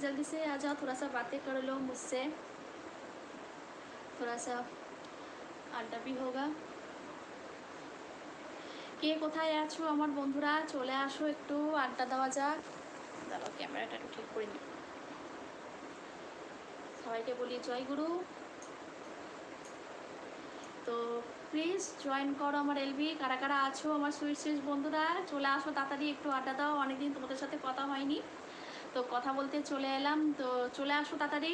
जल्दी से आ जाओ थोड़ा सा बातें कर लो मुझसे थोड़ा सा আড্ডা भी होगा কে কোথায় আছো আমার বন্ধুরা চলে আসো একটু আড্ডা দেওয়া যাক দাঁড়াও ক্যামেরাটা একটু ঠিক করে নিই সবাইকে বলি জয় গুরু তো প্লিজ জয়েন করো আমার এলবি কারা কারা আছো আমার সুইট সুইট বন্ধুরা চলে আসো তাড়াতাড়ি একটু আড্ডা দাও অনেকদিন তোমাদের সাথে কথা হয়নি তো কথা বলতে চলে এলাম তো চলে আসো তাড়াতাড়ি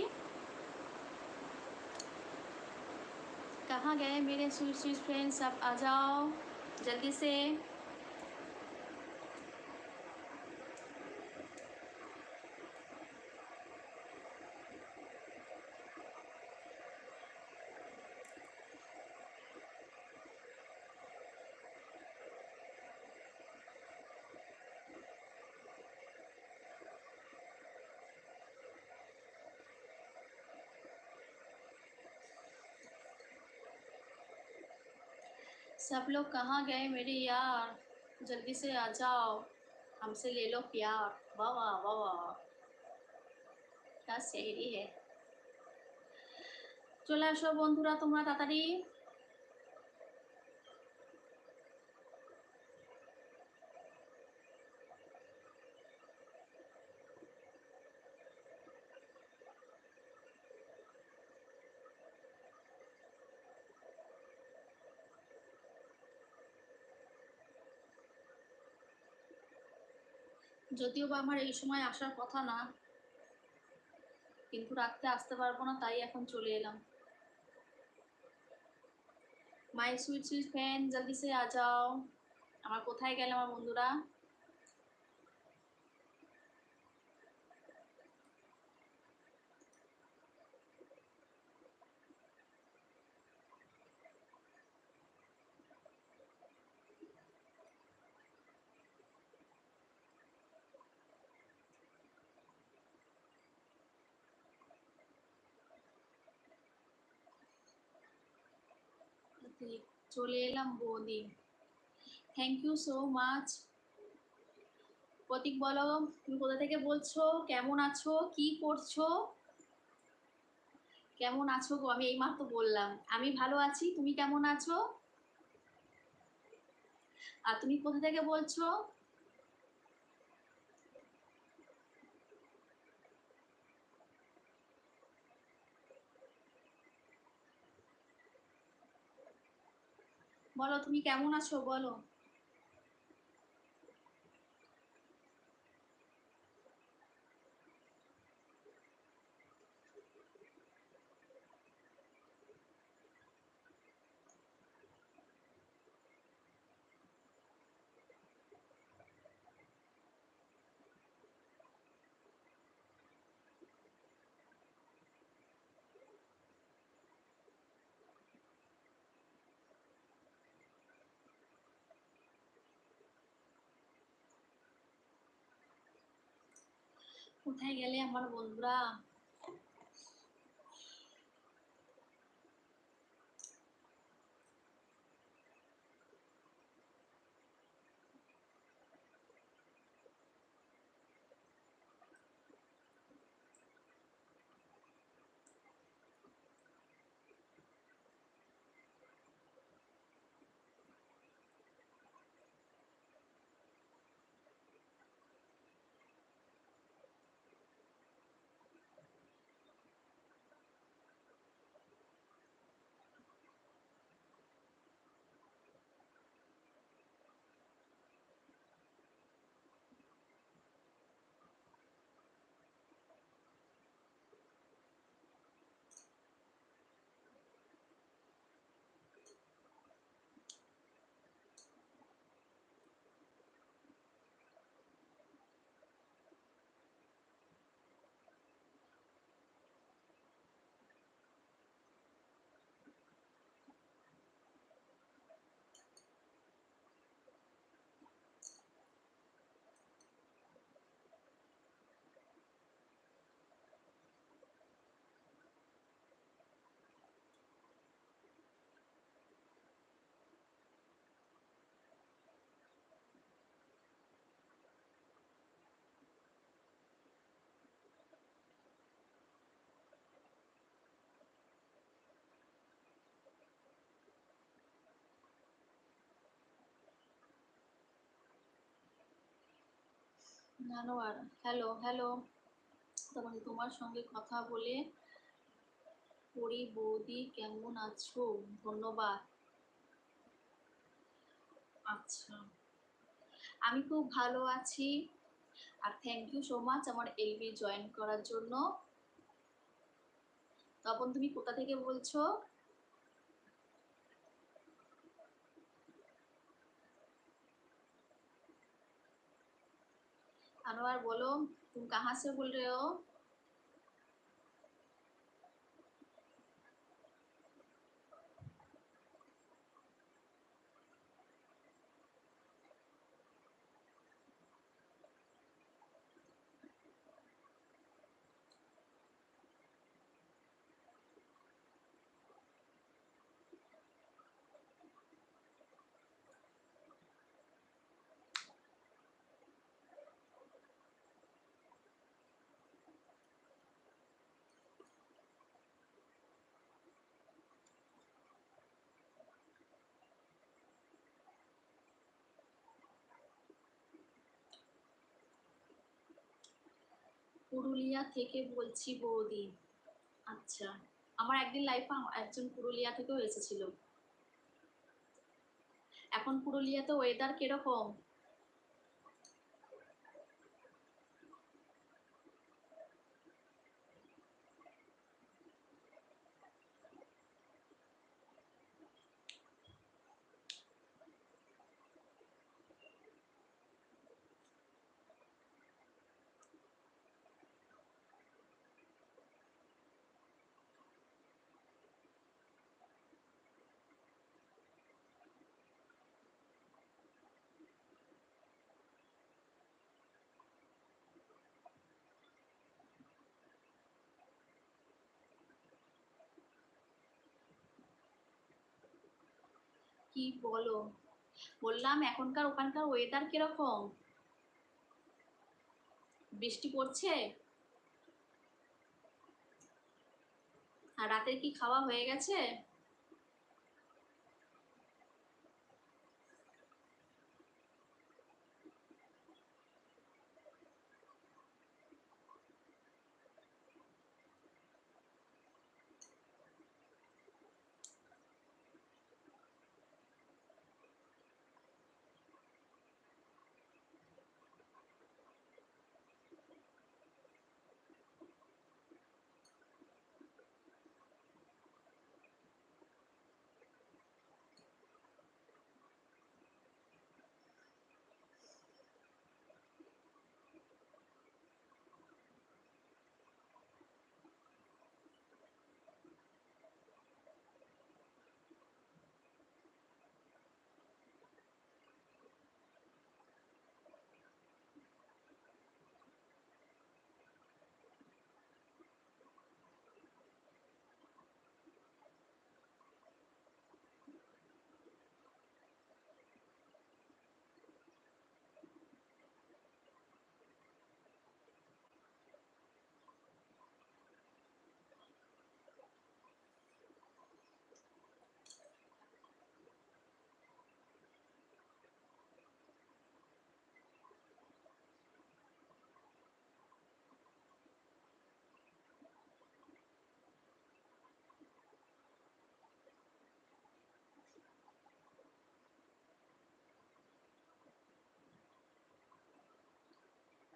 कहाँ गए मेरे स्वीट स्वीट फ्रेंड्स सब आ जाओ जल्दी से सब लोग कहाँ गए मेरे यार जल्दी से आ जाओ हमसे ले लो प्यार वाह वाह वाह वाह क्या सेहरी है চলে আসো বন্ধুরা তোমরা তাড়াতাড়ি যদিও বা আমার এই সময় আসার কথা না, কিন্তু রাখতে আসতে পারব না, তাই এখন চলে এলাম। মাই সুইট সুইট ফ্যান জলদি সে আ যাও। আমার কোথায় গেল আমার বন্ধুরা? ঠিক, চলে এলাম বৌদি thank you so much Pratik বলো তুমি কোথা থেকে বলছো? কেমন আছো? কি করছ? কেমন আছো গো? আমি এইমাত্র বললাম। আমি ভালো আছি তুমি কেমন আছো? আর তুমি কোথা থেকে বলছো? বলো তুমি কেমন আছো? বলো। কোথায় গেলে আমার বন্ধুরা হ্যালো হ্যালো তোমাকে তোমার সঙ্গে কথা বলে পরি বৌদি কেমন আছো? ধন্যবাদ। আচ্ছা আমি খুব ভালো আছি। আর থ্যাংক ইউ সো মাচ আমার এলবি জয়েন করার জন্য। তখন তুমি কোথা থেকে বলছো? अनवर बोलो तुम कहाँ से बोल रहे हो পুরুলিয়া থেকে বলছি, বৌদি আচ্ছা আমার একদিন লাইফ একজন পুরুলিয়া থেকেও এসেছিল। এখন পুরুলিয়াতে ওয়েদার কীরকম? কি বলো? বললাম, এখনকার, ওখানকার ওয়েদার কীরকম? বৃষ্টি পড়ছে? আর রাতের কি খাওয়া হয়ে গেছে?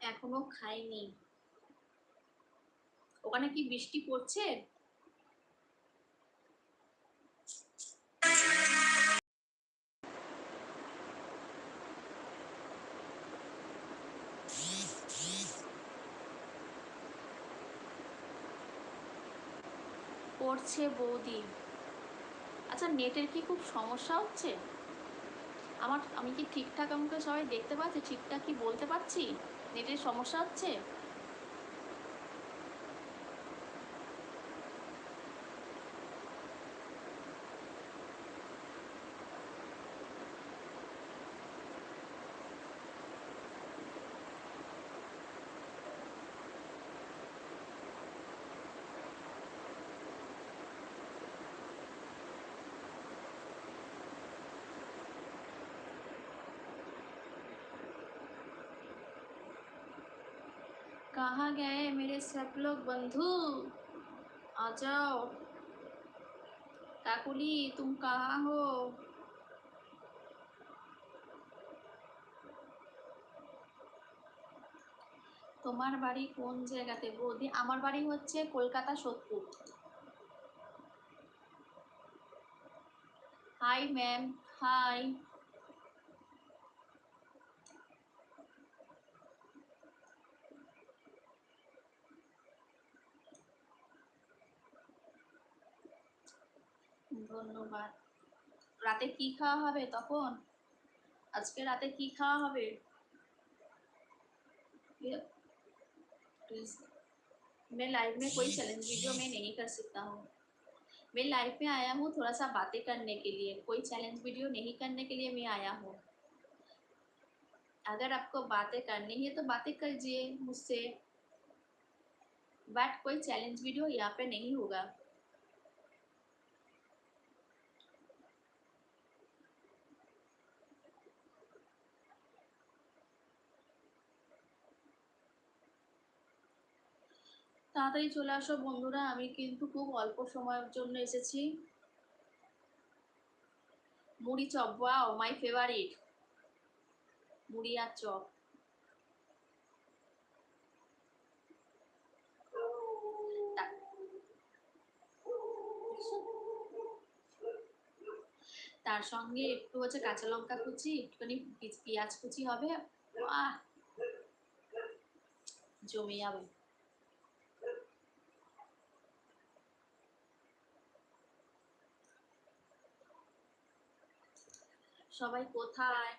এখনও খাইনি। ওখানে কি বৃষ্টি পড়ছে? পড়ছে বৌদি। আচ্ছা নেটের কি খুব সমস্যা হচ্ছে? আমার, আমি কি ঠিকঠাক আমাকে সবাই দেখতে পাচ্ছি? ঠিকঠাক কি বলতে পারছি? নেটের সমস্যা হচ্ছে? कहाँ गए मेरे सब लोग बंधु आ जाओ काकुली तुम कहाँ हो তোমার বাড়ি কোন জায়গাতে বৌদি আমার বাড়ি হচ্ছে Kolkata Sodepur hi ma'am hi ধন্যবাদ রাতে কি খাওয়া হবে তখন আজকে রাতে কি খাওয়া হবে ये- प्लीज मैं लाइव में कोई चैलेंज वीडियो में नहीं कर सकता हूँ मैं लाइव में आया हूँ थोड़ा सा बातें करने के लिए कोई चैलेंज वीडियो नहीं करने के लिए मैं आया हूँ अगर आपको बातें करनी है तो बातें कीजिए मुझसे बट कोई चैलेंज वीडियो यहाँ पे नहीं होगा তাড়াতাড়ি চলে আসো বন্ধুরা, আমি কিন্তু খুব অল্প সময়ের জন্য এসেছি। মুড়ি চপ, ওয়াও, মাই ফেভারিট। মুড়ি আর চপ। তার সঙ্গে একটু হচ্ছে কাঁচা লঙ্কা কুচি, একটুখানি পেঁয়াজ কুচি হবে। জমে যাবে। সবাই কোথায়?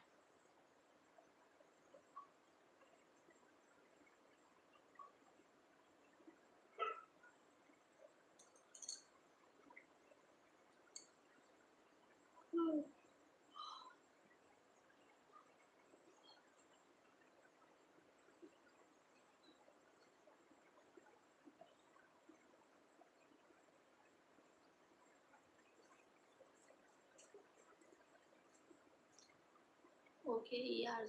यार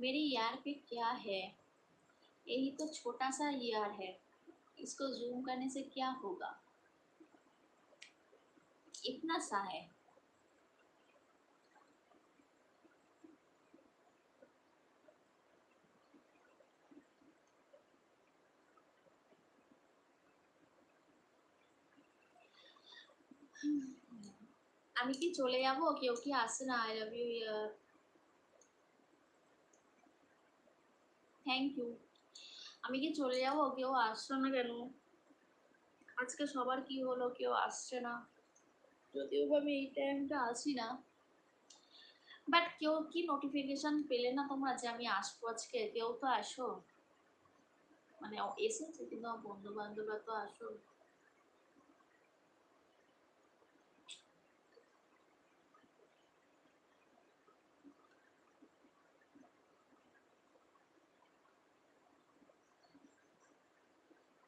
मेरे यार पे क्या है? यही तो छोटा सा यार है। इसको जूम करने से क्या होगा? इतना सा है। আমি কি চলে যাব? কেউ কি আসছে না? আই লাভ ইউ ইয়ার থ্যাংক ইউ আমি কি চলে যাব? কেউ আসছে না কেন? আজকে সবার কি হলো? কেউ আসছে না। যদিও আমি এই টাইমটা আসি না। বাট কেউ কি নোটিফিকেশন পেলে না তোমরা যে আমি আসব আজকে? কেউ তো আসো। মানে এসেছে, কিন্তু আমার বন্ধু বান্ধবরা তো আসো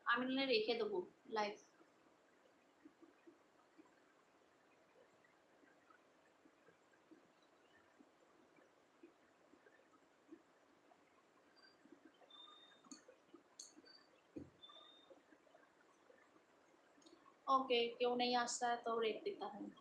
আমি নাহলে রেখে দেবো লাইভ ओके क्यों नहीं आता है तो रेख देता हूँ